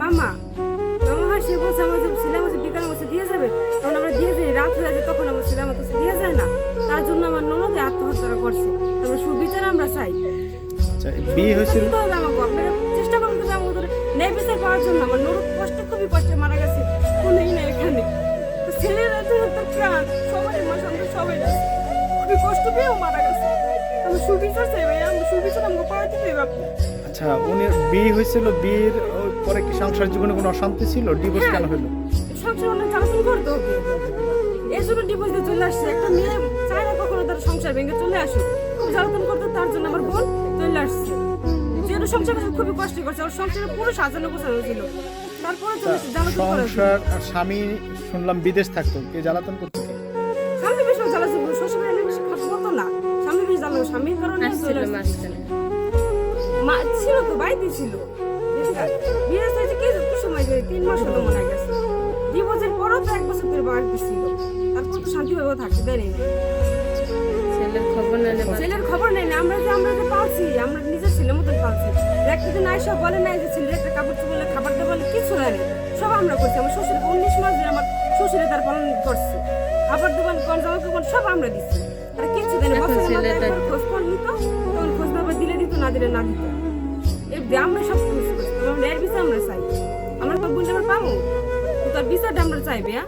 মামা মামা সে বলছে আমার যে আমার বসে দিয়ে যাবে তখন আমরা দিয়ে যাই রাত হয়ে তখন আমার আমার কাছে দিয়ে যায় না তার জন্য আমার ননদে আত্মহত্যা করছে তারপরে সুবিচার আমরা চাই বিয়ে হয়েছিল? চেষ্টা করুন কিন্তু ন্যায় বিচার পাওয়ার জন্য আমার নরক কষ্ট খুবই কষ্টে মারা গেছে কোনোই না এখানে ছেলেরা তো সবাই আমার সঙ্গে সবাই আছে খুবই কষ্ট পেয়েও মারা গেছে। আচ্ছা উনি বিয়ে হয়েছিল বিয়ের পরে কি সংসার জীবনে কোনো অশান্তি ছিল? ডিভোর্স কেন হলো? সংসার অনেক করতো এই জন্য ডিভোর্স দিয়ে চলে আসছে। একটা মেয়ে চায় না কখনো তার সংসার ভেঙে চলে আসুক। খুব জ্বালাতন করতো তার জন্য আমার বোন চলে আসছে। যেহেতু সংসার করছে খুবই কষ্ট করছে ওর সংসারে পুরো সাজানো গোছানো ছিল তারপরে চলে আসছে জ্বালাতন সংসার স্বামী শুনলাম বিদেশ থাকতো কে জ্বালাতন করতো? স্বামীর কারণে চলে আসছে। মা ছিল তো বাড়িতে ছিল বিয়ে হয়েছে কি সময় তিন মাস হলো মনে গেছে। ডিভোর্সের পরও তো এক বছর ধরে বাড়িতে ছিল। তারপর তো শান্তিভাবেও থাকতে দেয়নি। ছেলের খবর না নেবা ছেলের খবর নেই আমরা যে আমরা যে পালছি আমরা নিজের ছেলের মতন পালছি। একটা দিন আইসা বলে নাই যে ছেলের একটা কাপড় চোপড় খাবার বলে কিছু নেই। সব আমরা করছি। আমার শ্বশুর উনিশ মাস ধরে আমার শ্বশুরে তার পালন করছে। খাবার দেওয়ান কোন জামা কাপড় সব আমরা দিচ্ছি। আর কিছু দেয় দিত না দিত। এই আমরা সব কিছু ন্যায়ের বিচার আমরা চাই। আমরা তো বুঝতে পারব তোর বিচারটা আমরা চাইবে বেয়া